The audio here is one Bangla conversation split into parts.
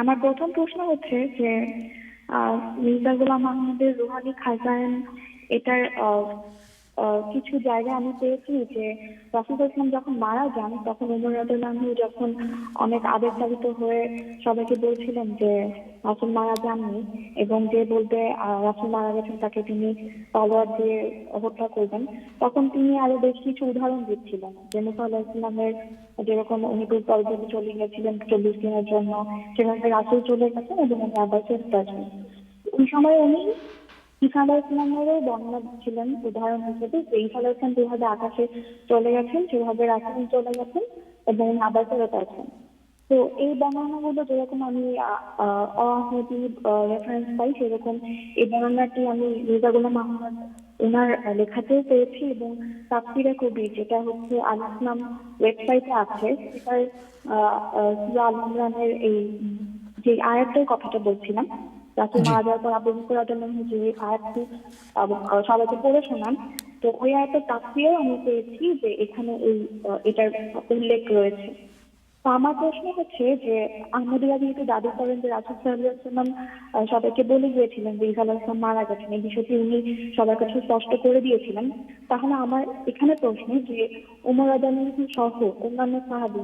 আমার প্রথম প্রশ্ন হচ্ছে যে মির্জা গোলাম আহমদের রুহানি খাজান এটার কিছু জায়গায় আমি পেয়েছি যে রাসুল ইসলাম যখন মারা যান, তখন উমর রাজু যখন অনেক আবেগতাড়িত হয়ে সবাইকে বলছিলেন যে রাসুল মারা যাননি এবং যে বলবে রাসুল মারা গেছেন তাকে তিনি তলোয়ার দিয়ে হত্যা করবেন, তখন তিনি আরও বেশ কিছু উদাহরণ দিচ্ছিলেন যে মুসা আল্লাহ ইসলামের যেরকম উনি টুর পর্বতে চলে গেছিলেন চল্লিশ দিনের জন্য সেভাবে রাসুল চলে গেছেন এবং উনি আবার ফেরত আসবেন। ওই সময় উনি আলাহ ইসলামেরও বর্ণনা দিচ্ছিলেন উদাহরণ হিসেবে যে আলাহ ইসলাম যেভাবে আকাশে চলে গেছেন সেভাবে রাসুল চলে গেছেন এবং উনি আবার ফেরত আসবেন। তো এই বর্ণনাগুলো যেরকম আমি অহমদি রেফারেন্স পাই, সেরকম এই বর্ণনাটি আমি মির্জা গোলাম ওনার লেখাতেও পেয়েছি এবং তাফসিরে কবি যেটা হচ্ছে আল ইসলাম ওয়েবসাইটে আছে সেটার সুরা আল ইমরানের এই যে আয়াতের কথাটা বলছিলাম রাসুল মারা যাওয়ার পর আবু বকর আনহু যে আয়াতটি সবাইকে পড়ে শোনান তো ওই আয়াতের তাফসিরেও আমি পেয়েছি যে এখানে এই এটার উল্লেখ রয়েছে। আমার প্রশ্ন হচ্ছে যে আহমদিয়া যেহেতু দাবি করেন যে রাসুল সাল্লাম সবাইকে বলে গিয়েছিলেন যে ইসা আলাহিসাম মারা গেছেন, এই বিষয়টি উনি সবার কাছে স্পষ্ট করে দিয়েছিলেন। তাহলে আমার এখানে প্রশ্ন যে উমর রাজানহু সহ অন্যান্য সাহাবি,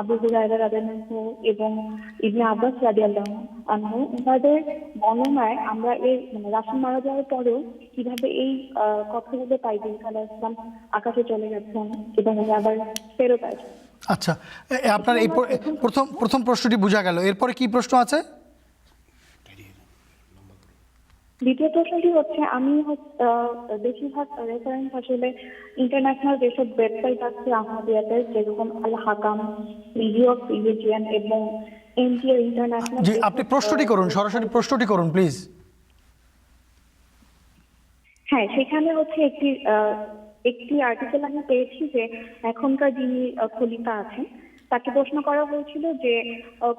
আবু হুরায়রা রাজানহু এবং ইবনে আব্বাস রাজি আল্লাহ আনহু বর্ণনায় আমরা এই মানে রাসুল মারা যাওয়ার পরেও কীভাবে এই কথাগুলো পাই যে ইসা আলাহিসাম আকাশে চলে গেছেন এবং উনি আবার ফেরত আসবেন আচ্ছা আপনার এই প্রথম প্রথম প্রশ্নটি বোঝা গেল। এরপরে কি প্রশ্ন আছে? দ্বিতীয় প্রশ্নটি হচ্ছে আমি বেশিরভাগ রেফারেন্স আসলে ইন্টারন্যাশনাল যেসব ওয়েবসাইট আছে আহমদিয়াতে যেরকম Al Hakam review of religions এবং এনজিও ইন্টারন্যাশনাল জি আপনি প্রশ্নটি করুন সরাসরি প্রশ্নটি করুন প্লিজ হ্যাঁ সেখানে হচ্ছে একটি একটি আর্টিকেল আমি পেয়েছি যে এখনকার যিনি খলিফা আছেন, তাকে প্রশ্ন করা হয়েছিল যে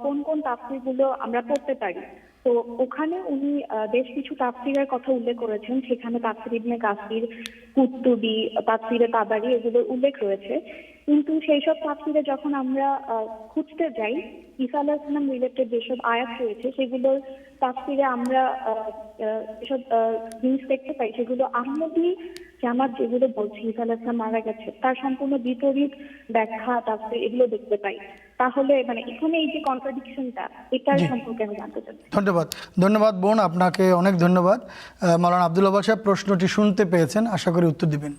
কোন কোন তাফসিরগুলো আমরা পড়তে পারি। তো ওখানে উনি বেশ কিছু তাফসিরের কথা উল্লেখ করেছেন, সেখানে তাফসির ইবনে কাসির, কুতুবি, তাফসিরে তাবারি এগুলোর উল্লেখ রয়েছে। কিন্তু সেই সব তাফসিরে যখন আমরা খুঁজতে যাই, ঈসা আলাহ ইসলাম রিলেটেড যেসব আয়াত রয়েছে, সেগুলোর তাফসিরে আমরা যেসব জিনিস দেখতে পাই, সেগুলো আহমদি জামাত যেগুলো বলছে ইসলাম মারা গেছে তার সম্পূর্ণ বিপরীত ব্যাখ্যা তাফসির এগুলো দেখতে পাই। তাহলে মানে এখানে এই যে কন্ট্রাডিকশনটা এটার সম্পর্কে আমি জানতে চাচ্ছি। ধন্যবাদ। ধন্যবাদ বোন আপনাকে অনেক ধন্যবাদ। আহ, মাওলানা আবদুল্লাহ সাহেব প্রশ্নটি শুনতে পেয়েছেন আশা করি উত্তর দিবেন।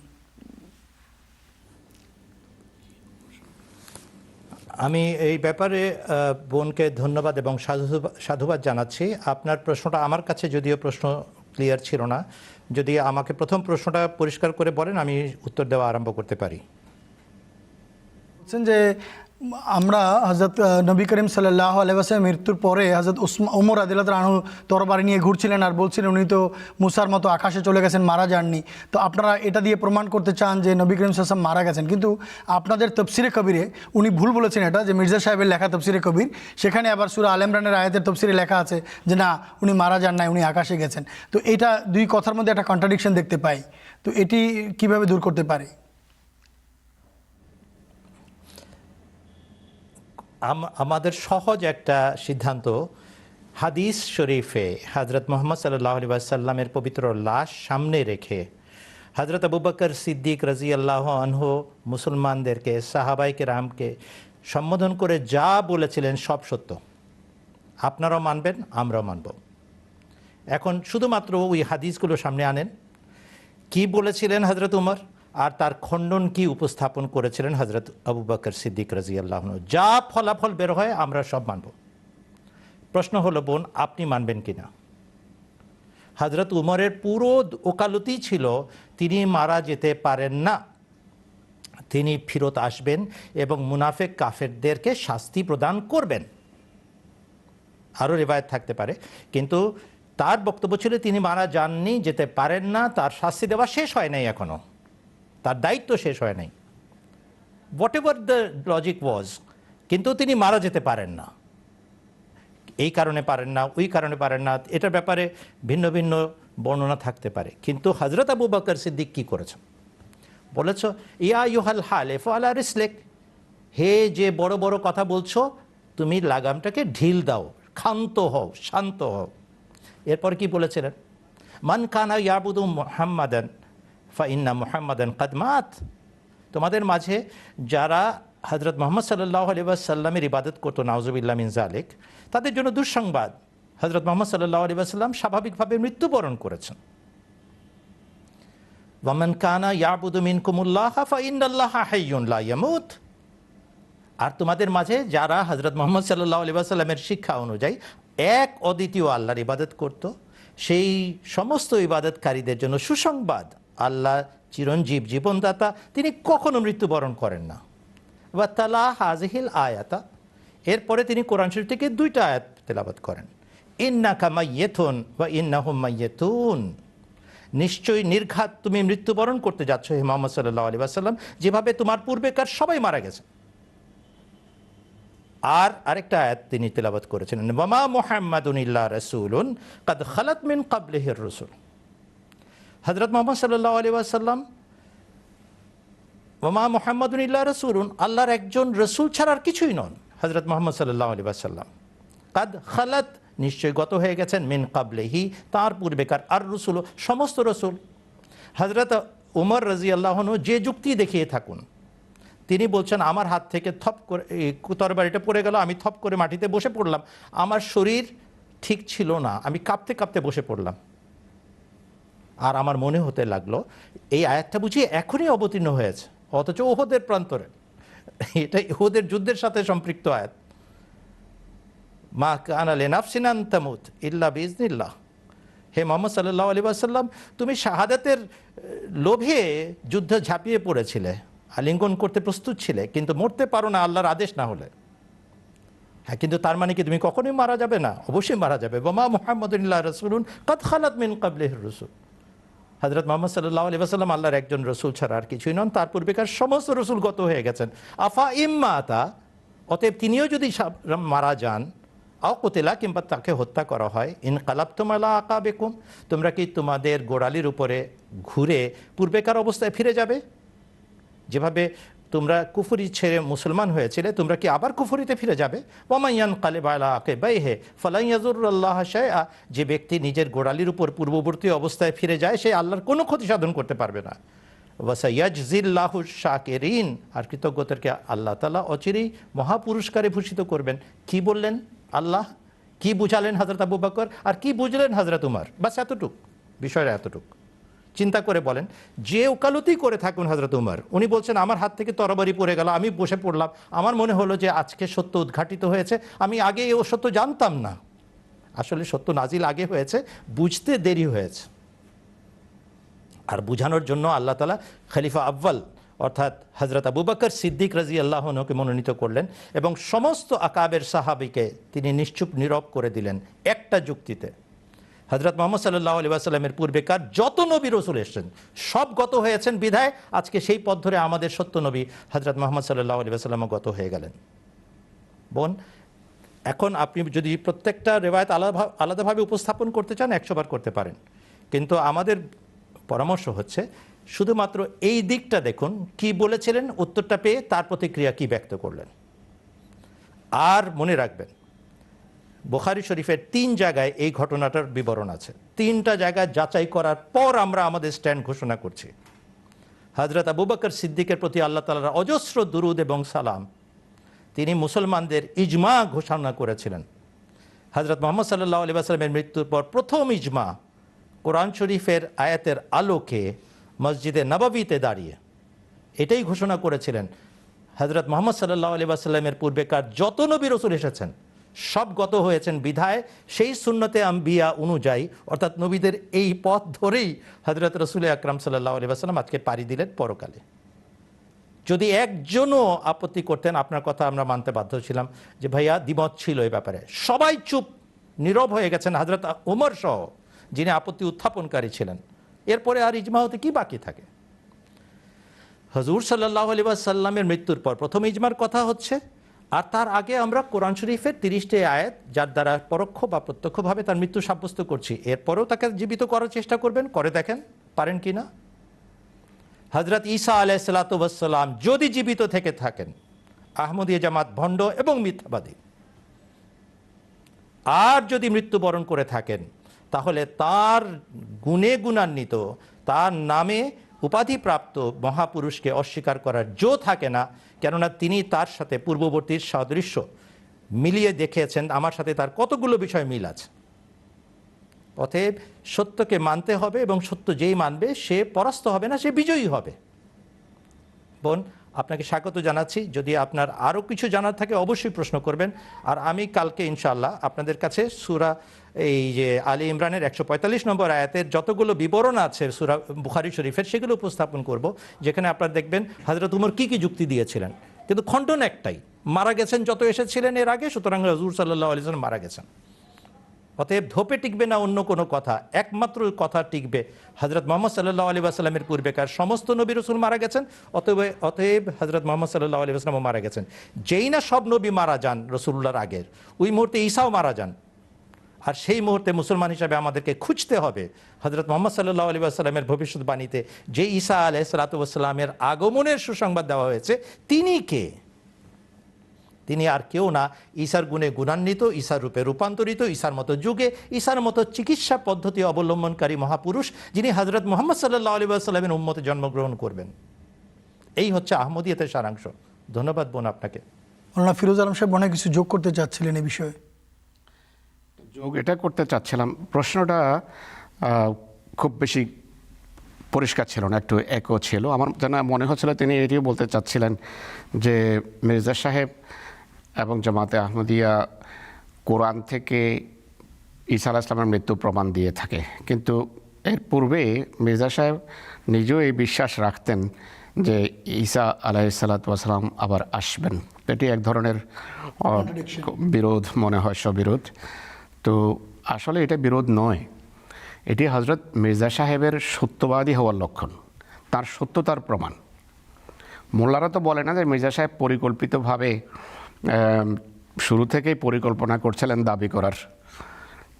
আমি এই ব্যাপারে আহ, বোনকে ধন্যবাদ এবং সাধু- সাধুবাদ জানাচ্ছি। আপনার প্রশ্নটা আমার কাছে যদিও প্রশ্ন ক্লিয়ার ছিল না যদি আমাকে প্রথম প্রশ্নটা পরিষ্কার করে বলেন, আমি উত্তর দেওয়া আরম্ভ করতে পারি। বলছেন যে আমরা হজরত নবী করিম সাল্লাহ আলহামের মৃত্যুর পরে হজরত উসমা, উমর আদিল্লাহ আনহু তরবারি নিয়ে ঘুরছিলেন আর বলছিলেন, উনি তো মুসার মতো আকাশে চলে গেছেন, মারা যাননি। তো আপনারা এটা দিয়ে প্রমাণ করতে চান যে নবী করিম সাল্লাম মারা গেছেন। কিন্তু আপনাদের তফসিরে কবিরে উনি ভুল বলেছেন এটা, যে মির্জা সাহেবের লেখা তফসিরে কবির। সেখানে আবার সুরা আল ইমরানের আয়াতের তফসিরে লেখা আছে যে, না, উনি মারা যান নাই, উনি আকাশে গেছেন। তো এটা দুই কথার মধ্যে একটা কন্ট্রাডিকশন দেখতে পাই। তো এটি কীভাবে দূর করতে পারে? আমাদের সহজ একটা সিদ্ধান্ত। হাদিস শরীফে হজরত মোহাম্মদ সাল্লাহ আলি সাল্লামের পবিত্র লাশ সামনে রেখে হজরত আবু বকর সিদ্দিক রাজি আল্লাহ আনহু মুসলমানদেরকে সাহাবাইকে রামকে সম্বোধন করে যা বলেছিলেন সব সত্য। আপনারাও মানবেন, আমরাও মানব। এখন শুধুমাত্র ওই হাদিসগুলো সামনে আনেন। কি বলেছিলেন হজরত উমর? আর তার খণ্ডন কি উপস্থাপন করেছিলেন হজরত আবু বকর সিদ্দিক রাজি যা ফলাফল বের হয়, আমরা সব মানব। প্রশ্ন হলো, বোন, আপনি মানবেন কিনা? হজরত উমরের পুরো ওকালতি ছিল, তিনি মারা যেতে পারেন না। তিনি ফিরত আসবেন এবং মুনাফেক কাফেরদেরকে শাস্তি প্রদান করবেন। আরও রেবায়ত থাকতে পারে, কিন্তু তার বক্তব্য ছিল, তিনি মারা যাননি, যেতে পারেন না, তার শাস্তি দেওয়া শেষ হয় নাই এখনও। তার দায়িত্ব শেষ হয় নাই। Whatever the logic was কিন্তু তিনি মারা যেতে পারেন না। এই কারণে পারেন না, ওই কারণে পারেন না, এটার ব্যাপারে ভিন্ন ভিন্ন বর্ণনা থাকতে পারে। কিন্তু হজরত আবু বকর সিদ্দিক কী করেছেন? বলেছ, ইয়া ইউহাল হাল, এফ আলা রিসলেক। হে যে বড় বড় কথা বলছো, তুমি লাগামটাকে ঢিল দাও, ক্ষান্ত হও, শান্ত হও। এরপর কি বলেছিলেন? মান কানা ইয়াবুদু মুহাম্মাদান ফা ইন্না মুহাম্মাদান কাদমাত তোমাদের মাঝে যারা হজরত মোহাম্মদ সাল্লাহ আলিবাসাল্লামের ইবাদত করতো নাউজুবিল্লা মিন জালেক তাদের জন্য দুঃসংবাদ হজরত মোহাম্মদ সাল্লাহ আলিবাসাল্লাম স্বাভাবিকভাবে মৃত্যুবরণ করেছেন। ওয়ামান কানা ইয়াবুদু মিনকুমুল্লাহ ফা ইন্নাল্লাহ হাইয়ুন লা ইয়ামুত। আর তোমাদের মাঝে যারা হজরত মোহাম্মদ সাল্লাহ আলিবাসাল্লামের শিক্ষা অনুযায়ী এক অদ্বিতীয় আল্লাহর ইবাদত করত, সেই সমস্ত ইবাদতকারীদের জন্য সুসংবাদ আল্লাহ চিরঞ্জীব জীবনদাতা, তিনি কখনো মৃত্যুবরণ করেন না। বা তালা হাজহিল আয়াতা, এরপরে তিনি কোরআন শরীফ থেকে দুইটা আয়াত তেলাবাত করেন। ইন্না কামাইয়েথুন বা ইন্না হুম্মাইয়েতুন নিশ্চয়ই নির্ঘাত তুমি মৃত্যুবরণ করতে যাচ্ছ হে মোহাম্মদ সাল্লাহ আলী আসাল্লাম যেভাবে তোমার পূর্বেকার সবাই মারা গেছে। আর আরেকটা আয়াত তিনি তেলাবাত করেছিলেন মামা মোহাম্মদ ইল্লা রসুলুন, কাদ খালাত মিন কাবলেহের রসুল। হজরত মোহাম্মদ সাল্লাহ আলী আসাল্লাম ওমা মোহাম্মদুন ইল্লা রসুলুন আল্লাহর একজন রসুল ছাড়া আর কিছুই নন হজরত মোহাম্মদ সাল্লাহ আলী আসাল্লাম কাদ খালাত নিশ্চয় গত হয়ে গেছেন, মিন কাবলেহি তার পূর্বেকার আর রসুল সমস্ত রসুল। হজরত উমর রাজি আল্লাহনু যে যুক্তি দেখিয়ে থাকুন, তিনি বলছেন, আমার হাত থেকে থপ করে তরবারিটা পড়ে গেল, আমি থপ করে মাটিতে বসে পড়লাম। আমার শরীর ঠিক ছিল না, আমি কাঁপতে কাঁপতে বসে পড়লাম। আর আমার মনে হতে লাগল, এই আয়াতটা বুঝি এখনই অবতীর্ণ হয়েছে, অথচ ওহদের প্রান্তরে। এটা ওহদের যুদ্ধের সাথে সম্পৃক্ত আয়াত। মা কানা লেনাফসিনান তামুত ইল্লা বিজনিল্লাহ হে মোহাম্মদ সাল্লাহ আলী আসাল্লাম তুমি শাহাদাতের লোভে যুদ্ধ ঝাঁপিয়ে পড়েছিলে, আলিঙ্গন করতে প্রস্তুত ছিলে, কিন্তু মরতে পারো না আল্লাহর আদেশ না হলে। হ্যাঁ কিন্তু তার মানে কি তুমি কখনোই মারা যাবে না? অবশ্যই মারা যাবে। বোমা মোহাম্মদুল্লাহ রসুলুন কত খালাত মিন কাবলেহ রসুল। হজরত মোহাম্মদ সাল্লাহ আলী আসাল্লাম আল্লাহর একজন রসুল ছাড়া আর কিছুই নন। তার পূর্বেকার সমস্ত রসুল গত হয়ে গেছেন। আফা ইম্মাতা অতএব তিনিও যদি মারা যান, আও কোতেলা কিংবা তাকে হত্যা করা হয় ইন কালাব তোমালা আঁকা বেকুম তোমরা কি তোমাদের গোড়ালির উপরে ঘুরে পূর্বেকার অবস্থায় ফিরে যাবে? যেভাবে তোমরা কুফুরি ছেড়ে মুসলমান হয়েছিলে, তোমরা কি আবার কুফুরিতে ফিরে যাবে? ওমাইয়ান কালে বালা আকে বাই হে ফলাইয়াজুল্লাহ শায়া যে ব্যক্তি নিজের গোড়ালির উপর পূর্ববর্তী অবস্থায় ফিরে যায়, সে আল্লাহর কোনো ক্ষতি সাধন করতে পারবে না। ওয়াসাইয়াজিল্লাহু শাকেরিন, আর কৃতজ্ঞতাকে আল্লাহ তালা অচিরেই মহাপুরস্কারে ভূষিত করবেন। কি বললেন আল্লাহ? কি বুঝালেন হজরত আবু বাকর? আর কি বুঝলেন হজরত উমার? বাস এতটুক, বিষয়টা এতটুক। চিন্তা করে বলেন, যে ওকালতি করে থাকুন হজরত উমর, উনি বলছেন, আমার হাত থেকে তরবারি পড়ে গেল, আমি বসে পড়লাম। আমার মনে হলো যে আজকে সত্য উদ্ঘাটিত হয়েছে, আমি আগে ও সত্য জানতাম না। আসলে সত্য নাজিল আগে হয়েছে, বুঝতে দেরি হয়েছে। আর বুঝানোর জন্য আল্লাহ তালা খলিফা আব্বাল, অর্থাৎ হজরত আবু সিদ্দিক রাজি আল্লাহনকে মনোনীত করলেন এবং সমস্ত আকাবের সাহাবিকে তিনি নিশ্চুপ নীরব করে দিলেন একটা যুক্তিতে। হজরত মোহাম্মদ সাল্লাহ আলী পূর্বেকার যত নবী রসুল এসেছেন, সব গত হয়েছেন বিধায় আজকে সেই পথ ধরে আমাদের সত্য নবী হজরত মোহাম্মদ সাল্লাহ আলী গত হয়ে গেলেন। বোন, এখন আপনি যদি প্রত্যেকটা রেবায়ত আলাদা, আলাদাভাবে উপস্থাপন করতে চান একশোবার করতে পারেন। কিন্তু আমাদের পরামর্শ হচ্ছে শুধুমাত্র এই দিকটা দেখুন, কি বলেছিলেন, উত্তরটা পেয়ে তার প্রতিক্রিয়া কি ব্যক্ত করলেন। আর মনে রাখবেন বোখারি শরীফের তিন জায়গায় এই ঘটনাটার বিবরণ আছে। তিনটা জায়গায় যাচাই করার পর আমরা আমাদের স্ট্যান্ড ঘোষণা করছি। হজরত আবু বকর সিদ্দিকের প্রতি আল্লাহ তালার অজস্র দুরুদ এবং সালাম, তিনি মুসলমানদের ইজমা ঘোষণা করেছিলেন। হজরত মোহাম্মদ সাল্লাহ আলী মৃত্যুর পর প্রথম ইজমা কোরআন শরীফের আয়াতের আলোকে মসজিদে নবাবিতে দাঁড়িয়ে। এটাই ঘোষণা করেছিলেন। হজরত মোহাম্মদ সাল্লাহ আলী আসাল্লামের পূর্বেকার যত নবী রসুল এসেছেন সব গত হয়েছেন বিধায়, সেই সুন্নতে আম্বিয়া অনুযায়ী, অর্থাৎ নবীদের এই পথ ধরেই হজরত রসুল আকরাম সাল্লাহ আলী আসাল্লাম আজকে পাড়ি দিলেন পরকালে। যদি একজনও আপত্তি করতেন, আপনার কথা আমরা মানতে বাধ্য ছিলাম যে ভাইয়া দ্বিমত ছিল এই ব্যাপারে। সবাই চুপ, নীরব হয়ে গেছেন হাজরত ওমর সহ, যিনি আপত্তি উত্থাপনকারী ছিলেন। এরপরে আর ইজমা হতে কি বাকি থাকে? হজুর সাল্লাহ আলী সাল্লামের মৃত্যুর পর প্রথম ইজমার কথা হচ্ছে আর তার আগে আমরা কোরআন শরীফের তিরিশটি আয়াত, যার দ্বারা পরোক্ষ বা প্রত্যক্ষভাবে তার মৃত্যু সাব্যস্ত করছি। এরপরেও তাকে জীবিত করার চেষ্টা করবেন, করে দেখেন, পারেন কি না? হজরত ঈসা আলাইসালাতাম যদি জীবিত থেকে থাকেন, আহমদিয়া জামাত ভণ্ড এবং মিথ্যাবাদী, আর যদি মৃত্যুবরণ করে থাকেন, তাহলে তার গুণে গুণান্বিত, তার নামে উপাধিপ্রাপ্ত মহাপুরুষকে অস্বীকার করার জো থাকে না কেননা তিনি তার সাথে পূর্ববর্তী সাদৃশ্য মিলিয়ে দেখেছেন আমার সাথে তার কতগুলো বিষয় মিল আছে। অতএব সত্যকে মানতে হবে এবং সত্য যেই মানবে সে পরাস্ত হবে না, সে বিজয়ী হবে। বোন আপনাকে স্বাগত জানাচ্ছি। যদি আপনার আরও কিছু জানার থাকে, অবশ্যই প্রশ্ন করবেন। আর আমি কালকে ইনশাল্লাহ আপনাদের কাছে সুরা, এই যে আলী ইমরানের একশো পঁয়তাল্লিশ নম্বর আয়াতের যতগুলো বিবরণ আছে সুরা বুখারি শরীফের, সেগুলো উপস্থাপন করব। যেখানে আপনারা দেখবেন হজরত উমর কী কী যুক্তি দিয়েছিলেন। কিন্তু খণ্ডন একটাই, মারা গেছেন, যত এসেছিলেন এর আগে, সুতরাং হজুর সাল্লাহ আলিয়ান মারা গেছেন। অতএব ধোপে টিকবে না অন্য কোনো কথা, একমাত্র কথা টিকবে। হজরত মোহাম্মদ সাল্লাহ আলী আসসালামের পূর্বেকার সমস্ত নবী রসুল মারা গেছেন, অতএব অতএব হজরত মোহাম্মদ সাল্লাহ আলী আসসালামও মারা গেছেন। যেই না সব নবী মারা যান রসুল্লাহর আগের, ওই মুহূর্তে ঈসাও মারা যান। আর সেই মুহূর্তে মুসলমান হিসাবে আমাদেরকে খুঁজতে হবে হজরত মোহাম্মদ সাল্লাহ আলী আসসালামের ভবিষ্যৎবাণীতে যে ঈসা আলহ সালাতামের আগমনের সুসংবাদ দেওয়া হয়েছে, তিনি কে? তিনি আর কেউ না ঈশার গুণে গুণান্বিত ঈশার রূপে রূপান্তরিত ঈশার মতো যুগে ঈশার মতো চিকিৎসা পদ্ধতি অবলম্বনকারী মহাপুরুষ যিনি হজরত মোহাম্মদ সাল্লাহ আলী সাল্লামের উম্মতে জন্মগ্রহণ করবেন। এই হচ্ছে আহমদিয়তের সারাংশ। ধন্যবাদ বোন আপনাকে। মৌলানা ফিরোজ আলম সাহেব অনেক কিছু যোগ করতে চাচ্ছিলেন এই বিষয়ে। যোগ এটা করতে চাচ্ছিলাম। প্রশ্নটা খুব বেশি পরিষ্কার ছিল না একটু একও ছিল। আমার যেন মনে হচ্ছিল তিনি এটিও বলতে চাচ্ছিলেন যে মির্জা সাহেব এবং জামাতে আহমদিয়া কোরআন থেকে ঈসা আলাহ ইসলামের মৃত্যু প্রমাণ দিয়ে থাকে। কিন্তু এর পূর্বে মির্জা সাহেব নিজেও এই বিশ্বাস রাখতেন যে ঈসা আলাইসাল্লাম আবার আসবেন। এটি এক ধরনের বিরোধ মনে হয় সবিরোধ তো আসলে এটা বিরোধ নয়। এটি হজরত মির্জা সাহেবের সত্যবাদী হওয়ার লক্ষণ। তার সত্যতার প্রমাণ। মোল্লারা তো বলে না যে মির্জা সাহেব পরিকল্পিতভাবে শুরু থেকেই পরিকল্পনা করছিলেন দাবি করার।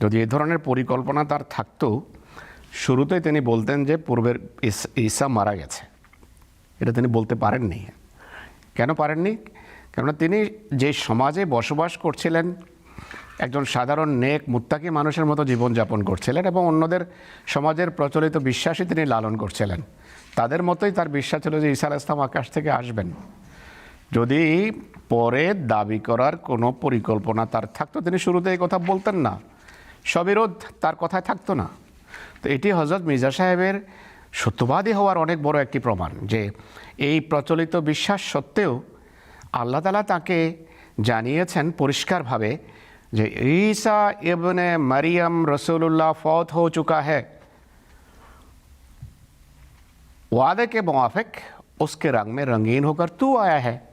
যদি এ ধরনের পরিকল্পনা তার থাকতো, শুরুতেই তিনি বলতেন যে পূর্বের ইস- মারা গেছে। এটা তিনি বলতে পারেননি। কেন পারেননি? কেননা তিনি যে সমাজে বসবাস করছিলেন, একজন সাধারণ নেক, মুত্তাকি মানুষের মতো জীবনযাপন করছিলেন এবং অন্যদের সমাজের প্রচলিত বিশ্বাসই তিনি লালন করছিলেন। তাদের মতোই তার বিশ্বাস ছিল যে ঈসা আলাহ ইসলাম আকাশ থেকে আসবেন। যদি পরে দাবি করার কোনো পরিকল্পনা তার থাকতো, তিনি শুরুতে এই কথা বলতেন না। সবিরোধ তার কথায় থাকতো না। তো এটি হজরত মির্জা সাহেবের সত্যবাদী হওয়ার অনেক বড় একটি প্রমাণ যে এই প্রচলিত বিশ্বাস সত্ত্বেও আল্লাহ তালা তাকে জানিয়েছেন পরিষ্কারভাবে যে ঈসা ইবনে মারিয়াম রসুল্লাহ ফত হো চুকা হ্যাঁ ওয়াদেকে মোয়াফেক উসকে उसके মে রঙিন হোকার তু আয়া आया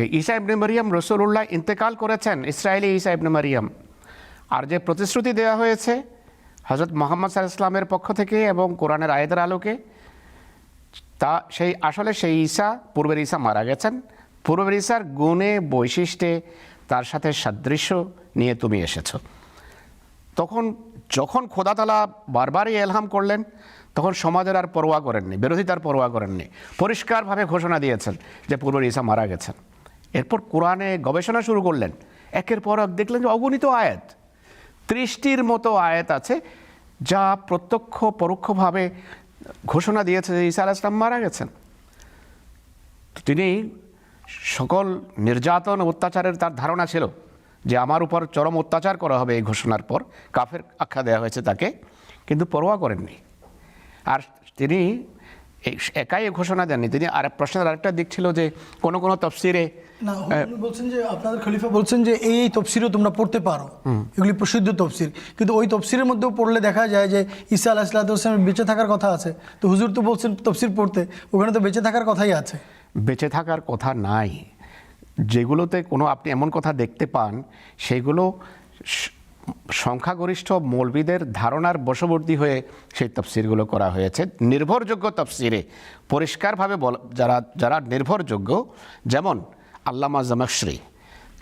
ঈসা ইবনে মারিয়াম রসুল্লাহ ইন্তেকাল করেছেন। ইসরায়েলি ঈসা ইবনে মারিয়াম। আর যে প্রতিশ্রুতি দেওয়া হয়েছে হজরত মোহাম্মদ সাল ইসলামের পক্ষ থেকে এবং কোরআনের আয়েদের আলোকে, তা সেই আসলে সেই ঈসা, পূর্বের ঈসা মারা গেছেন। পূর্বের ঈসার গুণে, বৈশিষ্ট্যে তার সাথে সাদৃশ্য নিয়ে তুমি এসেছ। তখন যখন খোদাতালা বারবারই এলহাম করলেন, তখন সমাজের আর পরোয়া করেননি বিরোধিতার পরোয়া করেননি। পরিষ্কারভাবে ঘোষণা দিয়েছেন যে পূর্বের ঈসা মারা গেছেন। এরপর কোরআনে গবেষণা শুরু করলেন। একের পর এক দেখলেন যে অগণিত আয়াত। ত্রিশটির মতো আয়াত আছে, যা প্রত্যক্ষ পরোক্ষভাবে ঘোষণা দিয়েছে যে ঈসা আলাহ মারা গেছেন। তিনি সকল নির্যাতন অত্যাচারের তার ধারণা ছিল যে আমার উপর চরম অত্যাচার করা হবে এই ঘোষণার পর, কাফের আখ্যা দেওয়া হয়েছে তাকে, কিন্তু পরোয়া করেননি। আর তিনি একাই ঘোষণা দেননি। তিনি আর প্রশ্নের আরেকটা দিক ছিল যে কোনো কোনো তফসিরে বলছেন যে আপনাদের খলিফা বলছেন যে এই তফসিরও তোমরা পড়তে পারো। এগুলি প্রসিদ্ধ তফসির। কিন্তু ওই তফসিরের মধ্যেও পড়লে দেখা যায় যে ঈসা আলাহ ইসলাতামের বেঁচে থাকার কথা আছে। তো হুজুর তো বলছেন তফসির পড়তে ওখানে তো বেঁচে থাকার কথাই আছে। বেঁচে থাকার কথা নাই। যেগুলোতে কোনো আপনি এমন কথা দেখতে পান সেগুলো সংখ্যাগরিষ্ঠ মৌলবিদের ধারণার বশবর্তী হয়ে সেই তফসিরগুলো করা হয়েছে। নির্ভরযোগ্য তফসিরে পরিষ্কারভাবে বল যারা যারা নির্ভরযোগ্য যেমন আল্লামা জামাশ্রী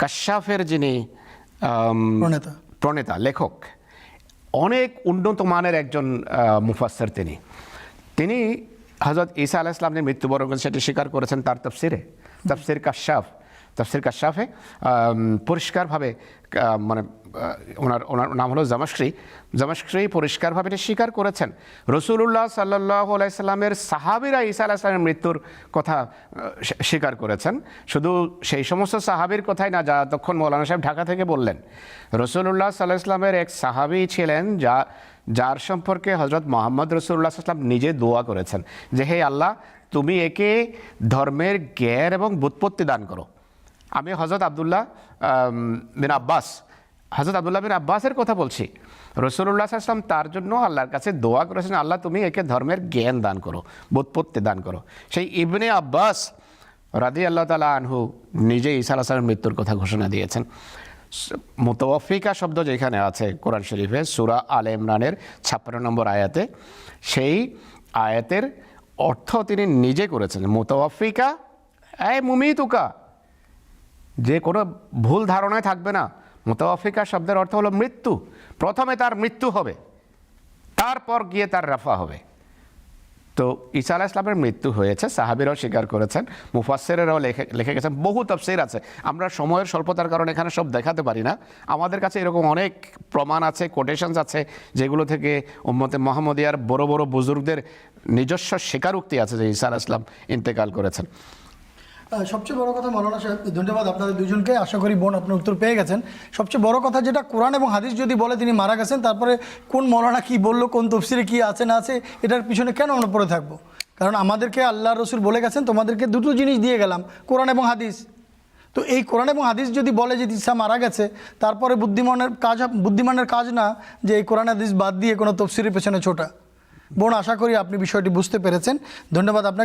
কাশ্যাফের যিনি প্রণেতা। প্রণেতা লেখক অনেক উন্নত মানের একজন মুফাসসির তিনি। তিনি হজরত ঈসা আলাহ ইসলামের মৃত্যুবরণ সেটি স্বীকার করেছেন তার তফসিরে। তফসির কাশাফ। তাফসির কাশাফে পরিষ্কারভাবে মানে ওনার ওনার নাম হলো জামাশ্রী জামাশ্রী পরিষ্কারভাবে এটা স্বীকার করেছেন। রসুল্লাহ সাল্লাহ আলাইসাল্লামের সাহাবিরা ঈসা আলাহিসাল্লামের মৃত্যুর কথা স্বীকার করেছেন। শুধু সেই সমস্ত সাহাবির কথাই না, যা তখন মৌলানা সাহেব ঢাকা থেকে বললেন। রসুল্লাহ সাল্লাহ ইসলামের এক সাহাবি ছিলেন, যা, যার সম্পর্কে হজরত মোহাম্মদ রসুল্লাহ সাল্লাম নিজে দোয়া করেছেন যে, হে আল্লাহ, তুমি একে ধর্মের জ্ঞান এবং বুৎপত্তি দান করো। আমি হজরত আবদুল্লাহ বিন আব্বাস হজরত আবদুল্লাহ বিন আব্বাসের কথা বলছি। রসুল্লাহ আসলাম তার জন্য আল্লাহর কাছে দোয়া করেছেন, আল্লাহ, তুমি একে ধর্মের জ্ঞান দান করো বুৎপত্তি দান করো। সেই ইবনে আব্বাস রাদি আল্লাহ তালা আনহু নিজে ঈসা আলাহামের মৃত্যুর কথা ঘোষণা দিয়েছেন। মোতওয়াফিকা শব্দ যেখানে আছে কোরআন শরীফে, সুরা আল ইমরানের ছাপ্পান্ন নম্বর আয়াতে, সেই আয়াতের অর্থ তিনি নিজে করেছেন। মোতওয়াফিকা এ মুমিতুকা যে কোনো ভুল ধারণায় থাকবে না। মোতাফিকা শব্দের অর্থ হলো মৃত্যু। প্রথমে তার মৃত্যু হবে, তারপর গিয়ে তার রাফা হবে। তো ঈসা আলাহ ইসলামের মৃত্যু হয়েছে, সাহাবিরাও স্বীকার করেছেন মুফাসেরেরাও লেখে, লিখে গেছেন, বহু তফসির আছে। আমরা সময়ের স্বল্পতার কারণে এখানে সব দেখাতে পারি না। আমাদের কাছে এরকম অনেক প্রমাণ আছে কোটেশনস আছে, যেগুলো থেকে উম্মতে মোহাম্মদিয়ার বড় বড় বুজুর্গদের নিজস্ব স্বীকারোক্তি আছে যে ঈসা আলাহ ইসলাম ইন্তেকাল করেছেন। সবচেয়ে বড় কথা মৌলানা সাহেব, ধন্যবাদ আপনাদের দুজনকে। আশা করি বোন আপনার উত্তর পেয়ে গেছেন। সবচেয়ে বড় কথা যেটা কোরআন এবং হাদিস যদি বলে তিনি মারা গেছেন, তারপরে কোন মৌলানা কি বলল, কোন তফসিরে কি আছে, না আছে, এটার পিছনে কেন আমরা পড়ে থাকব? কারণ আমাদেরকে আল্লাহ রসুল বলে গেছেন, তোমাদেরকে দুটো জিনিস দিয়ে গেলাম, কোরআন এবং হাদিস। তো এই কোরআন এবং হাদিস যদি বলে যে ঈসা মারা গেছে, তারপরে বুদ্ধিমানের কাজ বুদ্ধিমানের কাজ না, যে এই কোরআন হাদিস বাদ দিয়ে কোনো তফসিরের পেছনে ছোটা। বোন, আশা করি আপনি বিষয়টি বুঝতে পেরেছেন। ধন্যবাদ আপনাকে।